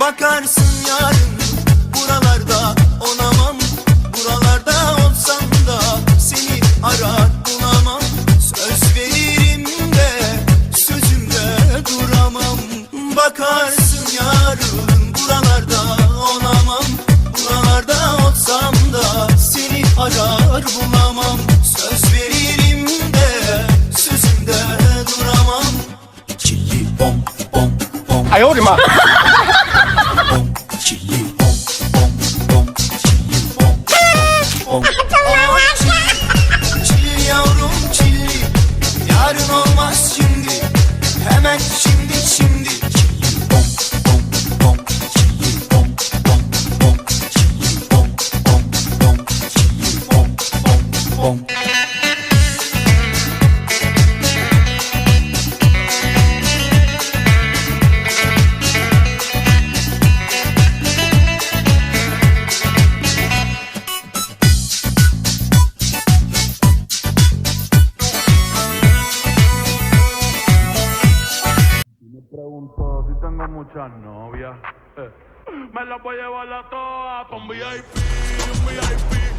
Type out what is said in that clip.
Bakarsın yarın. Buralarda olamam Buralarda olsam da seni arar bulamam. Söz veririm de sözümde duramam. Bakarsın yarın buralarda olamam. Buralarda olsam da seni arar bulamam. Söz veririm de sözümde duramam. İkili bom bom bom. Ay oğlum bom Çilli yavrum çilli. Yarın olmaz şimdi. Hemen şimdi şimdi. Bom tengo muchas novias. eh. Me las voy a llevar a todas con VIP, un VIP.